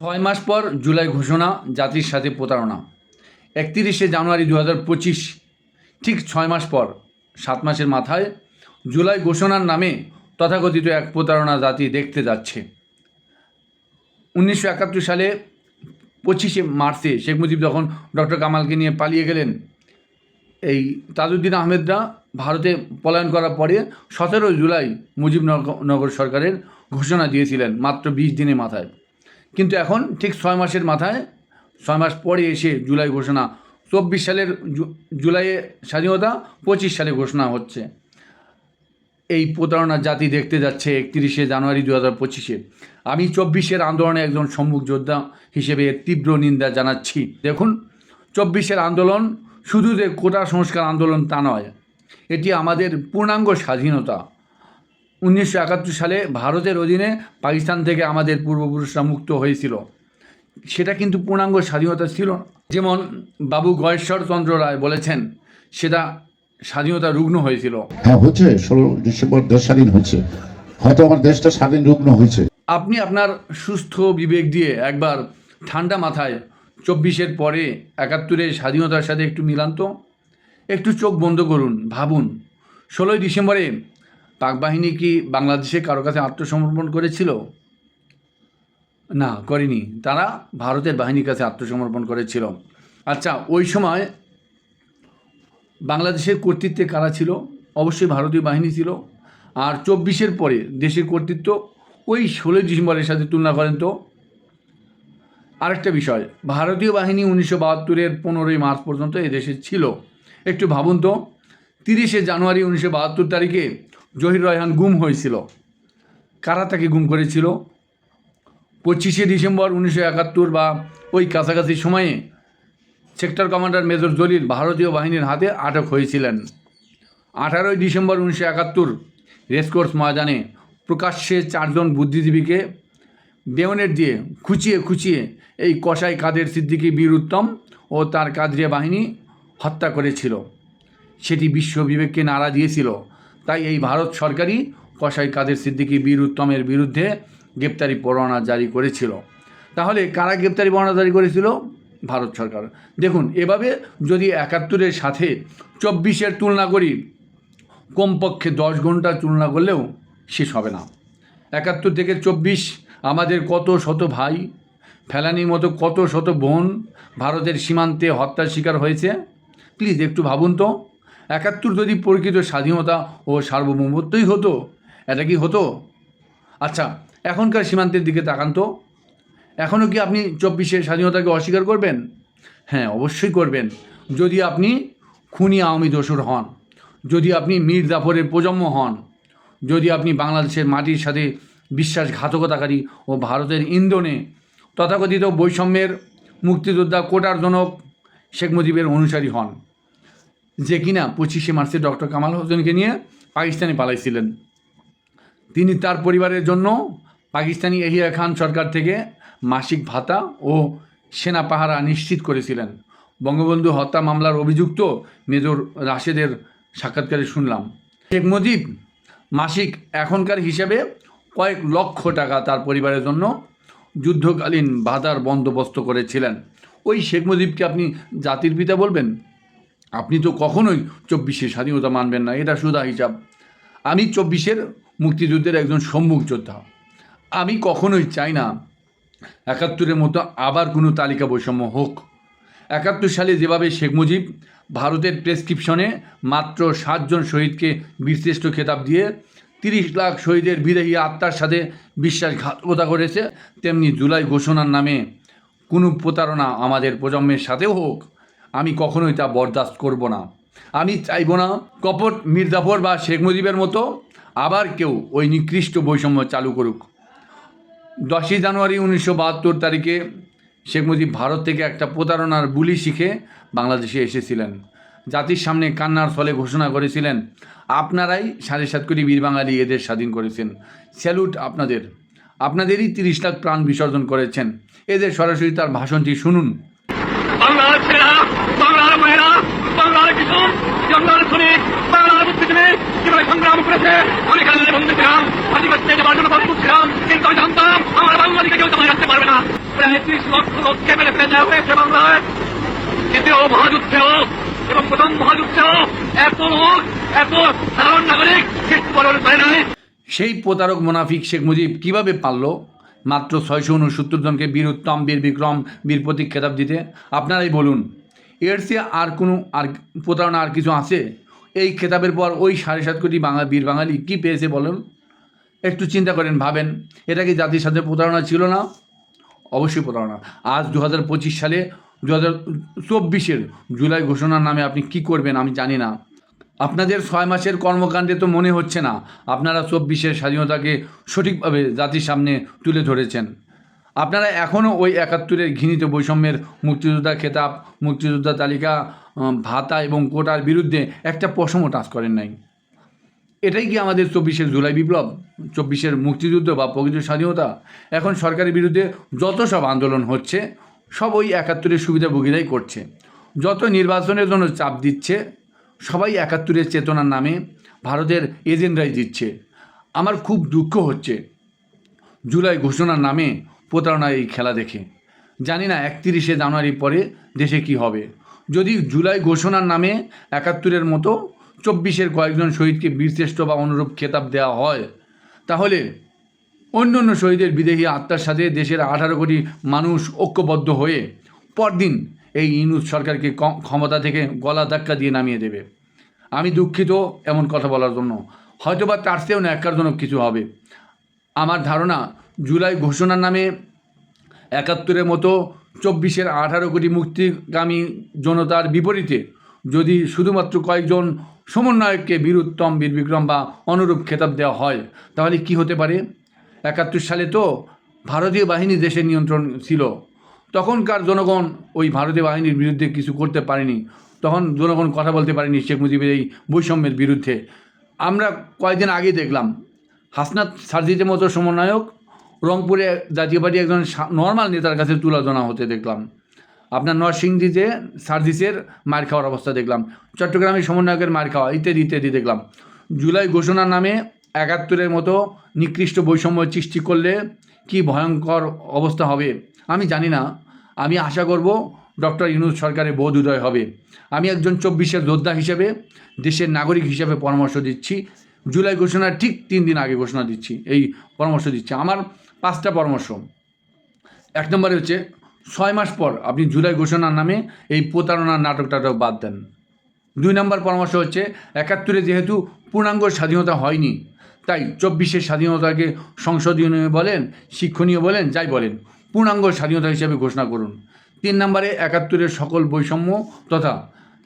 ছয় মাস পর জুলাই ঘোষণা, জাতির সাথে প্রতারণা। একত্রিশে জানুয়ারি দু পঁচিশ, ঠিক ছয় মাস পর, সাত মাসের মাথায়, জুলাই ঘোষণার নামে তথাকথিত এক প্রতারণা জাতি দেখতে যাচ্ছে। উনিশশো একাত্তর সালে পঁচিশে মার্চে শেখ মুজিব যখন ডক্টর কামালকে নিয়ে পালিয়ে গেলেন, এই তাজউদ্দিন আহমেদরা ভারতে পলায়ন করার পরে সতেরো জুলাই মুজিবনগর সরকারের ঘোষণা দিয়েছিলেন মাত্র বিশ দিনের মাথায়। কিন্তু এখন ঠিক ছয় মাসের মাথায়, ছয় মাস পরে এসে জুলাই ঘোষণা, চব্বিশ সালের জুলাইয়ে স্বাধীনতা, পঁচিশ সালে ঘোষণা হচ্ছে। এই প্রতারণা জাতি দেখতে যাচ্ছে একত্রিশে জানুয়ারি দু হাজার পঁচিশে। আমি চব্বিশের আন্দোলনে একজন সম্মুখ যোদ্ধা হিসেবে তীব্র নিন্দা জানাচ্ছি। দেখুন, চব্বিশের আন্দোলন শুধু যে কোটা সংস্কার আন্দোলন তা নয়, এটি আমাদের পূর্ণাঙ্গ স্বাধীনতা। উনিশশো একাত্তর সালে ভারতের অধীনে পাকিস্তান থেকে আমাদের পূর্বপুরুষরা মুক্ত হয়েছিল। সেটা কিন্তু পূর্ণাঙ্গ স্বাধীনতা ছিল না। যেমন বাবু গয়েশ্বর চন্দ্র রায় বলেছেন সেটা স্বাধীনতা রুগ্ন হয়েছিল। হ্যাঁ হচ্ছে ষোলো ডিসেম্বর দেশ স্বাধীন হয়েছে। হয়তো আমার দেশটা স্বাধীন রুগ্ন হয়েছে। আপনি আপনার সুস্থ বিবেক দিয়ে একবার ঠান্ডা মাথায় চব্বিশের পরে একাত্তরের স্বাধীনতার সাথে একটু মিলান তো। একটু চোখ বন্ধ করুন ভাবুন। ষোলোই ডিসেম্বরে পাক বাহিনী কি বাংলাদেশে কারও কাছে আত্মসমর্পণ করেছিল? না, করেনি। তারা ভারতের বাহিনীর কাছে আত্মসমর্পণ করেছিল। আচ্ছা ওই সময় বাংলাদেশের কর্তৃত্বে কারা ছিল? অবশ্যই ভারতীয় বাহিনী ছিল। আর চব্বিশের পরে দেশের কর্তৃত্ব ওই ষোলোই ডিসেম্বরের সাথে তুলনা করেন তো। আরেকটা বিষয়, ভারতীয় বাহিনী উনিশশো বাহাত্তরের পনেরোই মার্চ পর্যন্ত এদেশে ছিল। একটু ভাবুন তো, তিরিশে জানুয়ারি উনিশশো বাহাত্তর তারিখে জহির রয়হান গুম হয়েছিল। কারা তাকে গুম করেছিল? পঁচিশে ডিসেম্বর উনিশশো একাত্তর বা ওই কাছাকাছি সময়ে সেক্টর কমান্ডার মেজর জলিল ভারতীয় বাহিনীর হাতে আটক হয়েছিলেন। আঠারোই ডিসেম্বর উনিশশো একাত্তর রেসকোর্স ময়দানে প্রকাশ্যে চারজন বুদ্ধিজীবীকে বেয়নেট দিয়ে খুঁচিয়ে খুঁচিয়ে এই কসাই কাদের সিদ্দিকি বীর উত্তম ও তার কাদরিয়া বাহিনী হত্যা করেছিল। সেটি বিশ্ব বিবেককে নাড়া দিয়েছিল। তাই এই ভারত সরকারই কসাই কাদের সিদ্দিকী বীর উত্তমের বিরুদ্ধে গ্রেপ্তারি পরোয়ানা জারি করেছিল। তাহলে কারা গ্রেপ্তারি পরোয়ানা জারি করেছিল? ভারত সরকার। দেখুন, এভাবে যদি একাত্তরের সাথে চব্বিশের তুলনা করি, কমপক্ষে দশ ঘণ্টা তুলনা করলেও শেষ হবে না। একাত্তর থেকে চব্বিশ আমাদের কত শত ভাই, ফেলানির মতো কত শত বোন ভারতের সীমান্তে হত্যার শিকার হয়েছে? প্লিজ একটু ভাবুন তো। একাত্তর যদি প্রকৃত স্বাধীনতা ও সার্বভৌমত্বই হতো, এটা কি হতো? আচ্ছা এখনকার সীমান্তের দিকে তাকান তো। এখনও কি আপনি চব্বিশের স্বাধীনতাকে অস্বীকার করবেন? হ্যাঁ অবশ্যই করবেন। যদি আপনি খুনি আওয়ামী দোসর হন, যদি আপনি মীর জাফরের প্রজন্ম হন, যদি আপনি বাংলাদেশের মাটির সাথে বিশ্বাসঘাতকতাকারী ও ভারতের ইন্ধনে তথাকথিত বৈষম্যের মুক্তিযোদ্ধা কোটার জনক শেখ মুজিবের অনুসারী হন। যে কিনা পঁচিশে মার্চে ডক্টর কামাল হোসেনকে নিয়ে পাকিস্তানে পালাইছিলেন। তিনি তার পরিবারের জন্য পাকিস্তানি এহিয়া খান সরকার থেকে মাসিক ভাতা ও সেনা পাহারা নিশ্চিত করেছিলেন। বঙ্গবন্ধু হত্যা মামলার অভিযুক্ত মেজর রাশেদের সাক্ষাৎকারে শুনলাম। শেখ মুজিব মাসিক এখনকার হিসেবে কয়েক লক্ষ টাকা তার পরিবারের জন্য যুদ্ধকালীন ভাতার বন্দোবস্ত করেছিলেন। ওই শেখ মুজিবকে আপনি জাতির পিতা বলবেন? আপনি তো কখনোই চব্বিশে স্বাধীনতা মানবেন না, এটা সুদা হিসাব। আমি চব্বিশের মুক্তিযুদ্ধের একজন সম্মুখ যোদ্ধা। আমি কখনোই চাই না একাত্তরের মতো আবার কোনো তালিকা বৈষম্য হোক। একাত্তর সালে যেভাবে শেখ মুজিব ভারতের প্রেসক্রিপশনে মাত্র সাতজন শহীদকে বীরশ্রেষ্ঠ খেতাব দিয়ে তিরিশ লাখ শহীদের বিদেহী আত্মার সাথে বিশ্বাসঘাতকতা করেছে, তেমনি জুলাই ঘোষণার নামে কোনো প্রতারণা আমাদের প্রজন্মের সাথেও হোক আমি কখনোই তা বরদাস্ত করব না। আমি চাইব না কপট মির্জাফর বা শেখ মুজিবের মতো আবার কেউ ওই নিকৃষ্ট বৈষম্য চালু করুক। দশই জানুয়ারি উনিশশো বাহাত্তর তারিখে শেখ মুজিব ভারত থেকে একটা প্রতারণার বুলি শিখে বাংলাদেশে এসেছিলেন। জাতির সামনে কান্নার ফলে ঘোষণা করেছিলেন, আপনারাই সাড়ে সাত কোটি বীর বাঙালি এদের স্বাধীন করেছেন। স্যালুট আপনাদের। আপনাদেরই তিরিশ লাখ প্রাণ বিসর্জন করেছেন। এদের সরাসরি তার ভাষণটি শুনুন বাংলার ছেলেরা বাংলার মেয়েরা বাংলার কিশোর বাংলার বুদ্ধিজীবী কীভাবে সংগ্রাম করেছে আমি বন্ধু ছিলাম যাবার জন্য ছিলাম কিন্তু আমি জানতাম আমার বাঙালিকে কেউ রাখতে পারবে না। প্রায় ত্রিশ লক্ষ লোককে ফেলে দেওয়া হয়েছে বাংলায়। দ্বিতীয় এবং প্রথম এত লোক, এত সাধারণ নাগরিক মৃত্যুবরণ সেই প্রতারক মোনাফিক শেখ মুজিব কীভাবে পারল? মাত্র ছয়শো উনসত্তর জনকে বীর উত্তম, বীর বিক্রম, বীর প্রতীক খেতাব দিতে। আপনারাই বলুন এর চেয়ে আর কোনো আর প্রতারণা আর কিছু আছে? এই খেতাবের পর ওই সাড়ে সাত কোটি বাঙা, বীর বাঙালি কী পেয়েছে বলুন? একটু চিন্তা করেন, ভাবেন। এটা কি জাতির সাথে প্রতারণা ছিল না? অবশ্যই প্রতারণা। আজ দু হাজার পঁচিশ সালে দু হাজার চব্বিশের জুলাই ঘোষণার নামে আপনি কি করবেন আমি জানি না। আপনাদের ছয় মাসের কর্মকাণ্ডে তো মনে হচ্ছে না, আপনারা চব্বিশের স্বাধীনতাকে সঠিকভাবে জাতির সামনে তুলে ধরেছেন। আপনারা এখনও ওই একাত্তরের ঘৃণিত বৈষম্যের মুক্তিযোদ্ধা খেতাব, মুক্তিযোদ্ধা তালিকা ভাতা এবং কোটার বিরুদ্ধে একটা পশমও টাচ করেন নাই। এটাই কি আমাদের চব্বিশের জুলাই বিপ্লব, চব্বিশের মুক্তিযুদ্ধ বা প্রকৃত স্বাধীনতা? এখন সরকারের বিরুদ্ধে যত সব আন্দোলন হচ্ছে, সব ওই একাত্তরের সুবিধাভোগীরাই করছে। যত নির্বাচনের জন্য চাপ দিচ্ছে, সবাই একাত্তরের চেতনার নামে ভারতের এজেন্ডাই দিচ্ছে। আমার খুব দুঃখ হচ্ছে। জুলাই ঘোষণার নামে প্রতারণার এই খেলা দেখে। জানি না, একত্রিশে জানুয়ারি পরে দেশে কি হবে। যদি জুলাই ঘোষণার নামে একাত্তরের মতো চব্বিশের কয়েকজন শহীদকে বীরশ্রেষ্ঠ বা অনুরূপ খেতাব দেওয়া হয়, তাহলে অন্য অন্য শহীদের বিদেহী আত্মার সাথে দেশের আঠারো কোটি মানুষ ঐক্যবদ্ধ হয়ে পরদিন এই ইনুস সরকারকে ক্ষমতা থেকে গলা ধাক্কা দিয়ে নামিয়ে দেবে। আমি দুঃখিত এমন কথা বলার জন্য। হয়তোবা তার চেয়েও ন্যাক্কারজনক কিছু হবে। আমার ধারণা জুলাই ঘোষণার নামে একাত্তরের মতো চব্বিশের আঠারো কোটি মুক্তিগামী জনতার বিপরীতে যদি শুধুমাত্র কয়েকজন সমন্বয়ককে বীর উত্তম বীর বিক্রম বা অনুরূপ খেতাব দেওয়া হয়, তাহলে কি হতে পারে? একাত্তর সালে তো ভারতীয় বাহিনী দেশের নিয়ন্ত্রণ ছিল। তখনকার জনগণ ওই ভারতীয় বাহিনীর বিরুদ্ধে কিছু করতে পারেনি। তখন জনগণ কথা বলতে পারেনি শেখ মুজিবের এই বৈষম্যের বিরুদ্ধে। আমরা কয়েকদিন আগে দেখলাম, হাসনাত সার্জিতের মতো সমন্বয়ক রংপুরে জাতীয় পার্টি একজন নর্মাল নেতার কাছে তুলাধনা হতে দেখলাম। আপনার নরসিংদীতে সার্ভিসের মার খাওয়ার অবস্থা দেখলাম। চট্টগ্রামে সমন্বয়কের মার খাওয়া, ইত্যাদি ইত্যাদি দেখলাম। জুলাই ঘোষণার নামে একাত্তরের মতো নিকৃষ্ট বৈষম্য সৃষ্টি করলে কি ভয়ঙ্কর অবস্থা হবে? আমি জানি না। আমি আশা করব ডক্টর ইউনুস সরকারের বোধ উদয় হবে। আমি একজন চব্বিশের যোদ্ধা হিসেবে, দেশের নাগরিক হিসেবে পরামর্শ দিচ্ছি। জুলাই ঘোষণার ঠিক তিন দিন আগে ঘোষণা দিচ্ছি, এই পরামর্শ দিচ্ছি। আমার পাঁচটা পরামর্শ। এক নম্বরে হচ্ছে, ছয় মাস পর আপনি জুলাই ঘোষণার নামে এই প্রতারণার নাটক টাটক বাদ দেন। দুই নম্বর পরামর্শ হচ্ছে, একাত্তরে যেহেতু পূর্ণাঙ্গ স্বাধীনতা হয়নি, তাই চব্বিশের স্বাধীনতাকে সংসদীয় বলেন, শিক্ষণীয় বলেন, যাই বলেন, পূর্ণাঙ্গ স্বাধীনতা হিসেবে ঘোষণা করুন। তিন নম্বরে, একাত্তরের সকল বৈষম্য তথা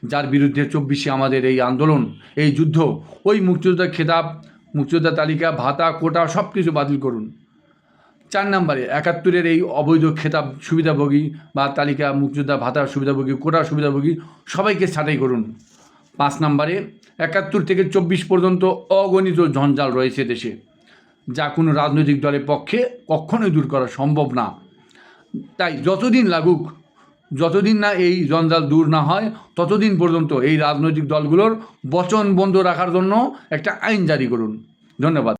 যার বিরুদ্ধে চব্বিশে আমাদের এই আন্দোলন, এই যুদ্ধ, ওই মুক্তিযোদ্ধার খেতাব মুক্তিযোদ্ধা তালিকা, ভাতা, কোটা সব কিছু বাতিল করুন। চার নম্বরে, একাত্তরের এই অবৈধ খেতাব সুবিধাভোগী বা তালিকা মুক্তিযোদ্ধা, ভাতা সুবিধাভোগী, কোটা সুবিধাভোগী সবাইকে ছাঁটাই করুন। পাঁচ নম্বরে, একাত্তর থেকে চব্বিশ পর্যন্ত অগণিত ঝঞ্ঝাল রয়েছে দেশে, যা কোনো রাজনৈতিক দলের পক্ষে কখনোই দূর করা সম্ভব না। তাই যতদিন লাগুক, যতদিন না এই জঞ্জাল দূর না হয়, ততদিন পর্যন্ত এই রাজনৈতিক দলগুলোর বচন বন্ধ রাখার জন্য একটা আইন জারি করুন। ধন্যবাদ।